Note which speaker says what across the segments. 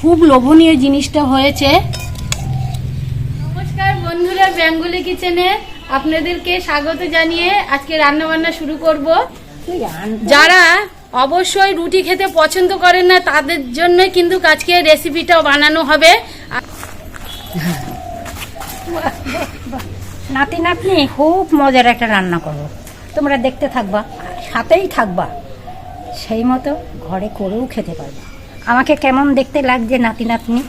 Speaker 1: খুব লোভনীয় জিনিসটা হয়েছে। নমস্কার বন্ধুরা বেঙ্গলি কিচেনে আপনাদেরকে স্বাগত জানিয়ে আজকে রান্না বান্না শুরু করব। যারা অবশ্যই রুটি খেতে পছন্দ করেন না তাদের জন্য কিন্তু আজকে রেসিপিটাও বানানো হবে।
Speaker 2: নাতি নাতনি খুব মজার একটা রান্না করব। তোমরা দেখতে থাকবা সাথেই থাকবা। সেই মতো ঘরে করেও খেতে পারবা। আমাকে কেমন দেখতে লাগছে নাতি নাতনি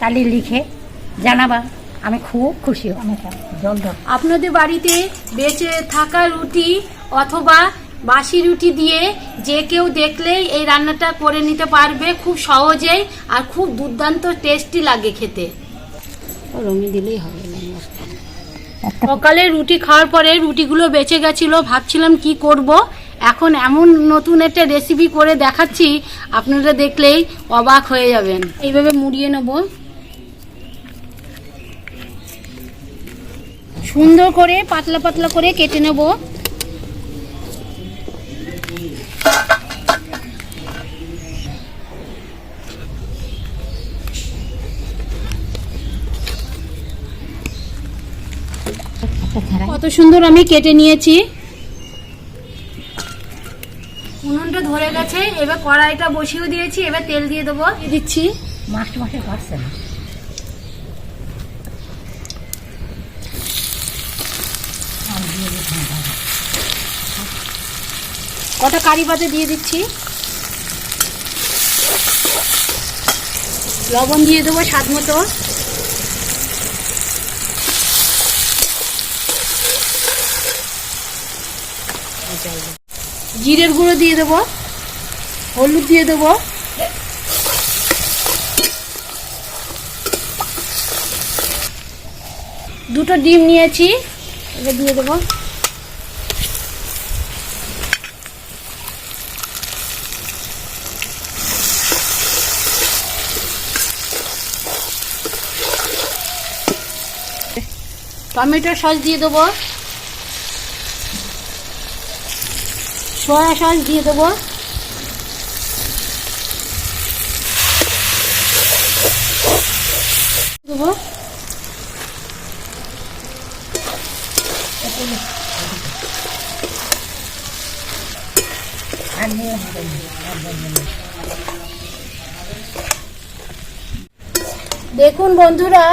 Speaker 2: তাহলে লিখে জানাবা। আমি খুব খুশি জল
Speaker 1: আপনাদের বাড়িতে বেঁচে থাকা রুটি অথবা বাসি রুটি দিয়ে যে কেউ দেখলেই এই রান্নাটা করে নিতে পারবে খুব সহজেই আর খুব দুর্দান্ত টেস্টি লাগে খেতে। রঙি দিলেই হবে সকালে রুটি খাওয়ার পরে রুটিগুলো বেঁচে গেছিল ভাবছিলাম কি করব? এখন এমন নতুন একটা রেসিপি করে দেখাচ্ছি, আপনারা দেখলেই অবাক হয়ে যাবেন। এইভাবে মুড়িয়ে নেব। সুন্দর করে পাতলা পাতলা করে কেটে নেব। কত সুন্দর আমি কেটে নিয়েছি। ধরে গেছে, এবার কড়াইটা বসিয়ে দিয়েছি, এবার তেল দিয়ে দেবো। দিচ্ছি।
Speaker 2: মাস্ট মাসে পারছে না।
Speaker 1: কটা কারি পাতে দিয়ে দিচ্ছি। লবণ দিয়ে দেবো স্বাদ মতো। জিরের গুঁড়ো দিয়ে দেবো। হলুদ দিয়ে দেবো। দুটো ডিম নিয়েছি এটা দিয়ে দেবো। টমেটো সস দিয়ে দেবো। সয়া সস দিয়ে দেবো। দেবো দেখুন বন্ধুরা,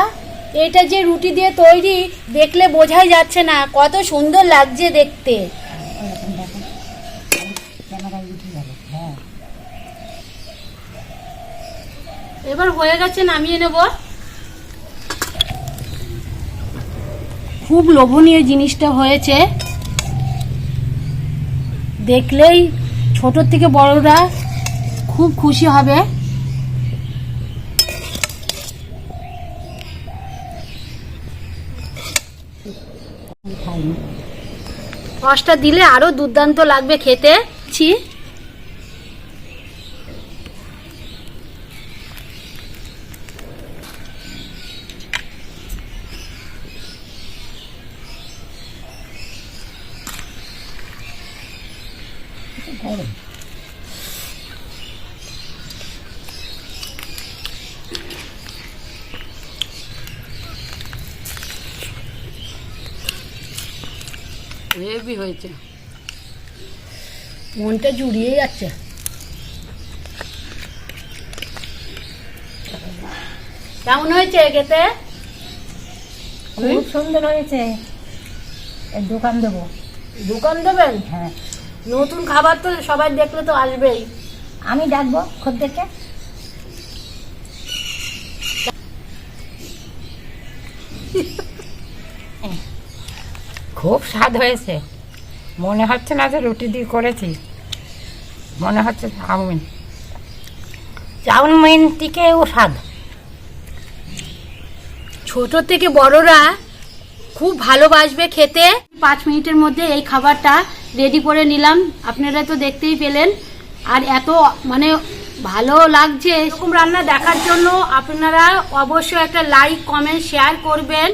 Speaker 1: এটা যে রুটি দিয়ে তৈরি, দেখলে বোঝাই যাচ্ছে না। কত সুন্দর লাগছে দেখতে। এবার হয়ে গেছে, নামিয়ে নেব। খুব লোভনীয় জিনিসটা হয়েছে। দেখলেই ছোট থেকে বড়রা খুব খুশি হবে।
Speaker 2: খাইনি
Speaker 1: দিলে আরও দুর্দান্ত লাগবে খেতে। ছি।
Speaker 2: গরম
Speaker 1: হেভি হয়েছে। মনটা জুড়িয়ে যাচ্ছে। কেমন হয়েছে খেতে?
Speaker 2: খুব সুন্দর হয়েছে। দোকান দেবো।
Speaker 1: দোকান দেবেন?
Speaker 2: হ্যাঁ।
Speaker 1: নতুন খাবার তো সবাই দেখলে তো আসবেই।
Speaker 2: আমি ডাকবো খদ্দেরকে খুব স্বাদ হয়েছে। মনে হচ্ছে না যে রুটি দিয়ে করেছি। মনে হচ্ছে চাউমিন। চাউমিন থেকেও স্বাদ।
Speaker 1: ছোট থেকে বড়রা খুব ভালোবাসবে খেতে। পাঁচ মিনিটের মধ্যে এই খাবারটা রেডি করে নিলাম। আপনারা তো দেখতেই পেলেন। আর এত মানে ভালো লাগছে। এরকম রান্না দেখার জন্য আপনারা অবশ্যই একটা লাইক কমেন্ট শেয়ার করবেন।